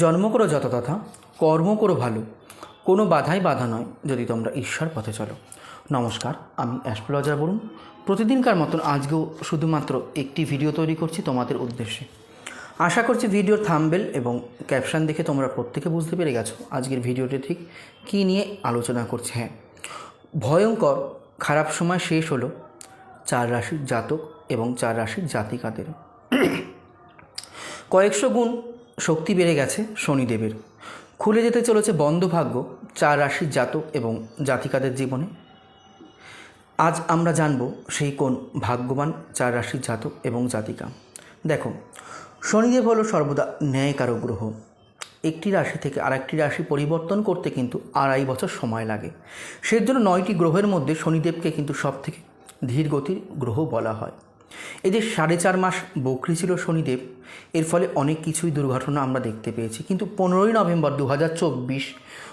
জন্ম করো যত তথা, কর্ম করো ভালো। কোনো বাধাই বাধা নয় যদি তোমরা ঈশ্বর পথে চলো। নমস্কার, আমি অ্যাস্ট্রোলজার বলুন প্রতিদিনকার মতন আজকেও শুধুমাত্র একটি ভিডিও তৈরি করছি তোমাদের উদ্দেশ্যে। আশা করছি ভিডিওর থাম্বেল এবং ক্যাপশন দেখে তোমরা প্রত্যেকে বুঝতে পেরে গেছো আজকের ভিডিওটি ঠিক কী নিয়ে আলোচনা করছে। হ্যাঁ ভয়ঙ্কর খারাপ সময় শেষ হলো চার রাশির জাতক এবং চার রাশির জাতিকাদের। কয়েকশো গুণ শক্তি বেড়ে গেছে শনিদেবের। খুলে যেতে চলেছে বন্ধ ভাগ্য চার রাশির জাতক এবং জাতিকাদের জীবনে। আজ আমরা জানব সেই কোন ভাগ্যবান চার রাশির জাতক এবং জাতিকা। দেখো, শনিদেব হলো সর্বদা ন্যায়কারক গ্রহ। একটি রাশি থেকে আরেকটি রাশি পরিবর্তন করতে কিন্তু আড়াই বছর সময় লাগে। সেই জন্য নয়টি গ্রহের মধ্যে শনিদেবকে কিন্তু সব থেকে ধীর গতির গ্রহ বলা হয়। এই যে সাড়ে চার মাস বকরি ছিল শনিদেব। এর ফলে অনেক কিছুই দুর্ঘটনা আমরা দেখতে পেয়েছি। কিন্তু পনেরোই নভেম্বর দু হাজার চব্বিশ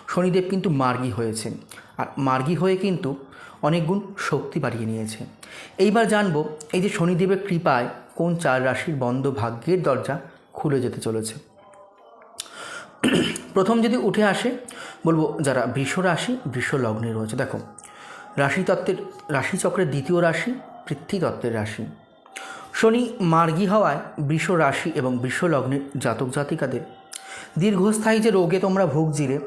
শনিদেব কিন্তু মার্গী হয়েছেন। আর মার্গী হয়ে কিন্তু অনেক গুণ শক্তি বাড়িয়ে নিয়েছে। এইবার জানব, এই যে শনিদেবের কৃপায় কোন চার রাশির বন্ধ ভাগ্যের দরজা খুলে যেতে চলেছে। প্রথম যদি উঠে আসে, বলব যারা বৃষ রাশি, বৃষ লগ্নে রয়েছে। দেখো রাশিতত্ত্বের রাশিচক্রের দ্বিতীয় রাশি পৃথ্বীতত্ত্বের রাশি। শনি মার্গী হওয়ায় বৃষ রাশি এবং বৃষ লগ্নের জাতক জাতিকাদের দীর্ঘস্থায়ী যে রোগে তোমরা ভুগছিলে,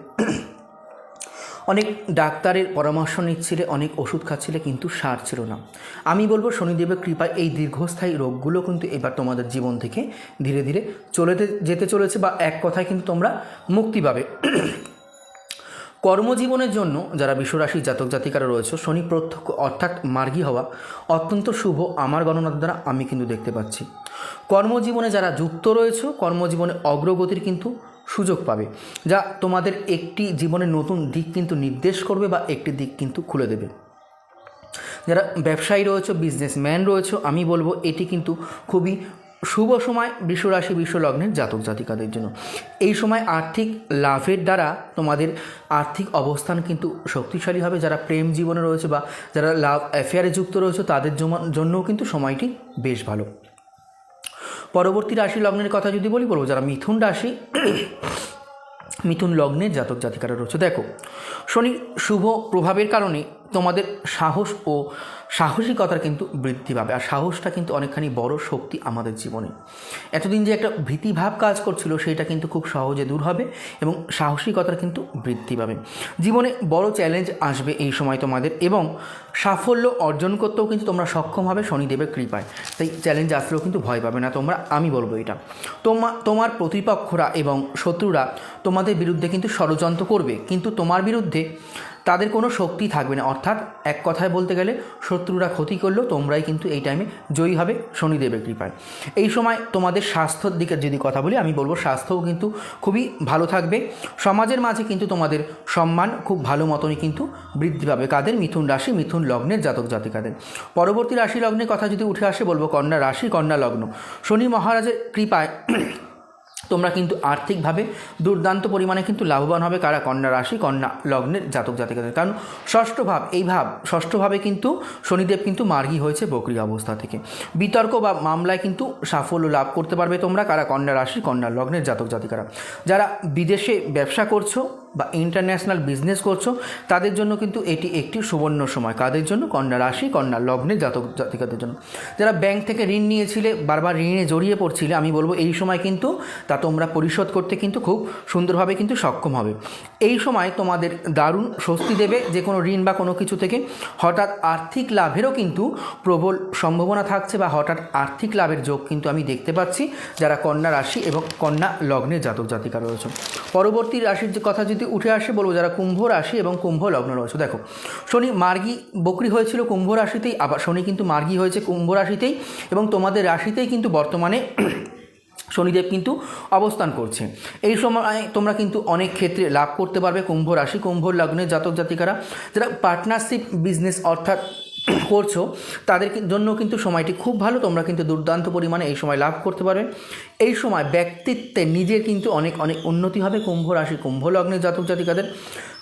অনেক ডাক্তারের পরামর্শ নিচ্ছিলে, অনেক ওষুধ খাচ্ছিলে কিন্তু সার ছিল না। আমি বলব শনিদেবের কৃপায় এই দীর্ঘস্থায়ী রোগগুলো কিন্তু এবার তোমাদের জীবন থেকে ধীরে ধীরে চলে যেতে চলেছে বা এক কথায় কিন্তু তোমরা মুক্তি পাবে। কর্মজীবনের জন্য যারা বিশ্বরাশি জাতক জাতিকারা রয়েছে, শনি প্রত্যক্ষ অর্থাৎ মার্গী হওয়া অত্যন্ত শুভ আমার গণনার দ্বারা আমি কিন্তু দেখতে পাচ্ছি। কর্মজীবনে যারা যুক্ত রয়েছে, কর্মজীবনে অগ্রগতির কিন্তু সুযোগ পাবে, যা তোমাদের একটি জীবনের নতুন দিক কিন্তু নির্দেশ করবে বা একটি দিক কিন্তু খুলে দেবে। যারা ব্যবসায়ী রয়েছে বিজনেসম্যান রয়েছে, আমি বলব এটি কিন্তু খুবই শুভ সময় বিশ্বরাশি বিশ্বলগ্নের জাতক জাতিকাদের জন্য। এই সময় আর্থিক লাভের দ্বারা তোমাদের আর্থিক অবস্থান কিন্তু শক্তিশালী হবে। যারা প্রেম জীবনে রয়েছে বা যারা লাভ অ্যাফেয়ারে যুক্ত রয়েছে, তাদের জন্যও কিন্তু সময়টি বেশ ভালো। পরবর্তী রাশি লগ্নের কথা যদি বলি, বলব যারা মিথুন রাশি, মিথুন লগ্নের জাতক জাতিকারা রয়েছে। দেখো শনির শুভ প্রভাবের কারণে তোমাদের সাহস ও সাহসিকতার কিন্তু বৃদ্ধি পাবে। আর সাহসটা কিন্তু অনেকখানি বড় শক্তি আমাদের জীবনে। এতদিন যে একটা ভীতিভাব কাজ করছিল, সেটা কিন্তু খুব সহজে দূর হবে এবং সাহসিকতার কিন্তু বৃদ্ধি পাবে। জীবনে বড় চ্যালেঞ্জ আসবে এই সময় তোমাদের এবং সাফল্য অর্জন করতেও কিন্তু তোমরা সক্ষম হবে শনিদেবের কৃপায়। তাই চ্যালেঞ্জ আসলেও কিন্তু ভয় পাবে না তোমরা, আমি বলব এটা। তোমা, তোমার প্রতিপক্ষরা এবং শত্রুরা তোমাদের বিরুদ্ধে কিন্তু ষড়যন্ত্র করবে, কিন্তু তোমার বিরুদ্ধে তাদের কোনো শক্তি থাকবে না। অর্থাৎ এক কথায় বলতে গেলে শত্রুরা ক্ষতি করলেও তোমরাই কিন্তু এই টাইমে জয়ী হবে শনিদেবের কৃপায়। এই সময় তোমাদের স্বাস্থ্যর দিকে যদি কথা বলি, আমি বলব স্বাস্থ্যও কিন্তু খুবই ভালো থাকবে। সমাজের মাঝে কিন্তু তোমাদের সম্মান খুব ভালো মতনই কিন্তু বৃদ্ধি পাবে। কাদের? মিথুন রাশি, মিথুন লগ্নের জাতক জাতিকাদের। পরবর্তী রাশি লগ্নের কথা যদি উঠে আসে, বলব কন্যা রাশি, কন্যা লগ্ন। শনি মহারাজের কৃপায় তোমরা কিন্তু আর্থিকভাবে দুর্দান্ত পরিমাণে কিন্তু লাভবান হবে কারা? কন্যা রাশি, কন্যা লগ্নের জাতক জাতিকাদের। কারণ ষষ্ঠ ভাব, এই ভাব, ষষ্ঠভাবে কিন্তু শনিদেব কিন্তু মার্গী হয়েছে বকরি অবস্থা থেকে। বিতর্ক বা মামলায় কিন্তু সাফল্য লাভ করতে পারবে তোমরা, কারা? কন্যা রাশি, কন্যা লগ্নের জাতক জাতিকারা। যারা বিদেশে ব্যবসা করছ বা ইন্টারন্যাশনাল বিজনেস করছ, তাদের জন্য কিন্তু এটি একটি সুবর্ণ সময়। কাদের জন্য? কন্যা রাশি, কন্যা লগ্নে জাতক জাতিকাদের জন্য। যারা ব্যাংক থেকে ঋণ নিয়েছিলে, বারবার ঋণে জড়িয়ে পড়ছিলে, আমি বলব এই সময় কিন্তু তা তোমরা পরিশোধ করতে কিন্তু খুব সুন্দরভাবে কিন্তু সক্ষম হবে। এই সময় তোমাদের দারুণ স্বস্তি দেবে যে কোনো ঋণ বা কোনো কিছু থেকে। হঠাৎ আর্থিক লাভেরও কিন্তু প্রবল সম্ভাবনা থাকছে বা হঠাৎ আর্থিক লাভের যোগ কিন্তু আমি দেখতে পাচ্ছি। যারা কন্যা রাশি এবং কন্যা লগ্নের জাতক জাতিকা রয়েছে। পরবর্তী রাশির যে কথা যদি উঠে আসে বলব যারা কুম্ভ রাশি এবং কুম্ভ লগ্ন রয়েছে। দেখো, শনি মার্গী বকরি হয়েছিল কুম্ভ রাশিতেই, আবার শনি কিন্তু মার্গী হয়েছে কুম্ভ রাশিতেই এবং তোমাদের রাশিতেই কিন্তু বর্তমানে শনিদেব কিন্তু অবস্থান করছে। এই সময় তোমরা কিন্তু অনেক ক্ষেত্রে লাভ করতে পারবে কুম্ভ রাশি, কুম্ভ লগ্নের জাতক জাতিকারা, যারা পার্টনারশিপ বিজনেস অর্থাৎ করছ, তাদের জন্য কিন্তু সময়টি খুব ভালো। তোমরা কিন্তু দুর্দান্ত পরিমাণে এই সময় লাভ করতে পারবে। এই সময় ব্যক্তিত্বে নিজের কিন্তু অনেক অনেক উন্নতি হবে। কুম্ভ রাশি, কুম্ভ লগ্নের জাতক জাতিকাদের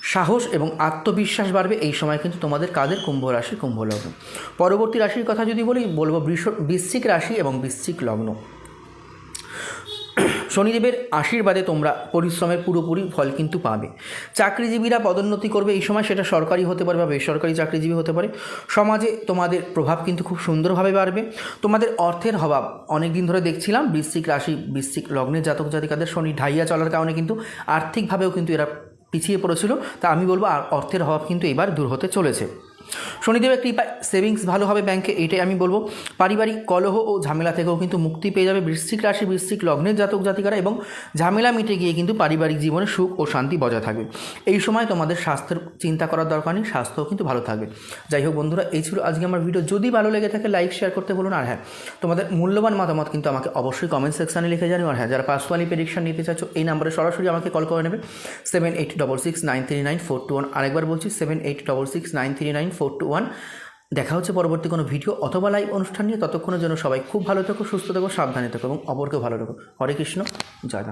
সাহস এবং আত্মবিশ্বাস বাড়বে। এই সময় কিন্তু তোমাদের কাদের? কুম্ভ রাশি, কুম্ভ লগ্ন। পরবর্তী রাশির কথা যদি বলি, বলব বৃষ, বৃশ্চিক রাশি এবং বৃশ্চিক লগ্ন। শনিদেবের আশীর্বাদে তোমরা পরিশ্রমের পুরোপুরি ফল কিন্তু পাবে। চাকরিজীবীরা পদোন্নতি করবে এই সময়, সেটা সরকারি হতে পারে বা বেসরকারি চাকরিজীবী হতে পারে। সমাজে তোমাদের প্রভাব কিন্তু খুব সুন্দরভাবে বাড়বে। তোমাদের অর্থের অভাব অনেক দিন ধরে দেখছিলাম, বৃশ্চিক রাশি, বৃশ্চিক লগ্নের জাতক জাতিকাদের শনি ঢাইয়া চলার কারণে কিন্তু আর্থিকভাবেও কিন্তু এরা পিছিয়ে পড়েছিল। তা আমি বলব অর্থের অভাব কিন্তু এবার দূর হতে চলেছে। শনিদেবের কৃপায় সেভিংস ভালো হবে ব্যাংকে এটাই আমি বলব। পারিবারিক কলহ ও ঝামেলা থেকেও কিন্তু মুক্তি পেয়ে যাবে বৃশ্চিক রাশি, বৃশ্চিক লগ্নের জাতক জাতিকারা এবং ঝামেলা মিটে গিয়ে কিন্তু পারিবারিক জীবনে সুখ ও শান্তি বজায় থাকবে। এই সময় তোমাদের স্বাস্থ্যের চিন্তা করার দরকার নেই, স্বাস্থ্যও কিন্তু ভালো থাকবে। যাই হোক বন্ধুরা, এই ছিল আজকে আমার ভিডিও যদি ভালো লেগে থাকে লাইক শেয়ার করতে বলুন আর হ্যাঁ তোমাদের মূল্যবান মতামত কিন্তু আমাকে অবশ্যই কমেন্ট সেকশানে লিখে জানিও। আর হ্যাঁ যারা পার্সোনালি প্রেডিকশন নিতে চাচ্ছ, এই নাম্বারে সরাসরি আমাকে কল করে নেবে। Seven eight double six nine three nine four two one আরেকবার বলছি seven eight double six nine three nine four two one দেখা হচ্ছে পরবর্তী কোনো ভিডিও অথবা লাইভ অনুষ্ঠান নিয়ে। ততক্ষণের জন্য সবাই খুব ভালো থেকো, সুস্থ থেকো, সাবধানে থেকো এবং অপরকেও ভালো থাকো হরে কৃষ্ণ, জয়